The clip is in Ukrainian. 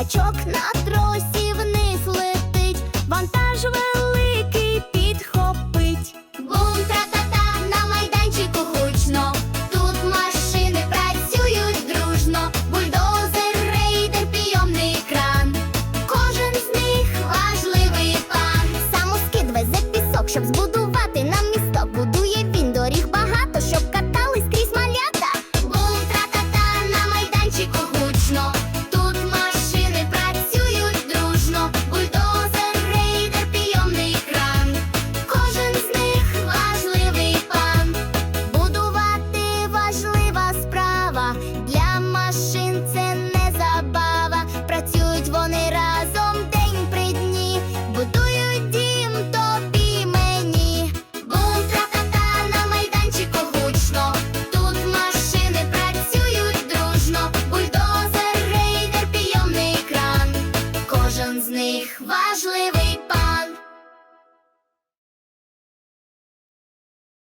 Гачок на тросі вниз летить, вантаж великий підхопить. Бум тра-та-та на майданчику гучно. Тут машини працюють дружно, бульдозер, рейдер, пійомний кран. Кожен з них важливий пан. Самоскид везе пісок, щоб збудувати нам. з них важливий.